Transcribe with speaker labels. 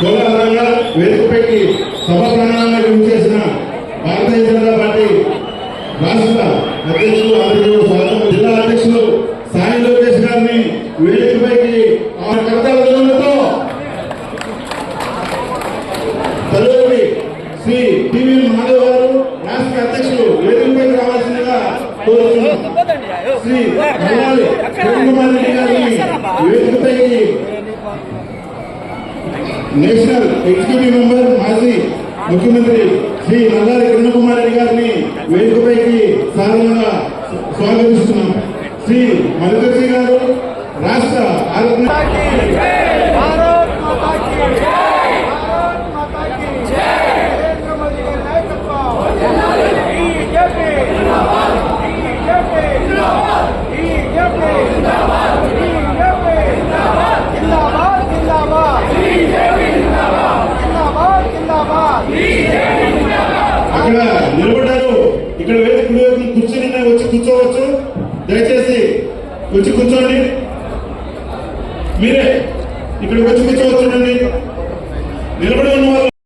Speaker 1: వేదికపైకి సభ ప్రణాళిక గురించేసిన భారతీయ జనతా పార్టీ రాష్ట్ర అధ్యక్షులు ఆంధ్రప్రదేశ్ స్వాగతం జిల్లా అధ్యక్షులు సాయి లోకేష్ గారిని వేదికపైకి ఆ కర్తవ్యంతో తదుపరి శ్రీ టివి మాధవ్ గారు రాష్ట్ర అధ్యక్షులు వేదికపైకి రావాల్సిందిగా కోరుతున్నాం శ్రీ మల్లాలి కుమార్ రెడ్డి గారిని వేదికపైకి నేషనల్ ఎగ్జిక్యూటివ్ మెంబర్ మాజీ ముఖ్యమంత్రి శ్రీ నల్లారి కిరణ్ రెడ్డి గారిని వేదికపైకి సాధారణంగా స్వాగతిస్తున్నాం. శ్రీ మల్లికర్జీ గారు రాష్ట్ర ఆరోగ్య నిలబడ్డారు. ఇక్కడ వేదిక వైపు కూర్చొని వచ్చి కూర్చోవచ్చు. దయచేసి వచ్చి కూర్చోండి. మీరే ఇక్కడ వచ్చి కూర్చోవచ్చు నిలబడి ఉన్న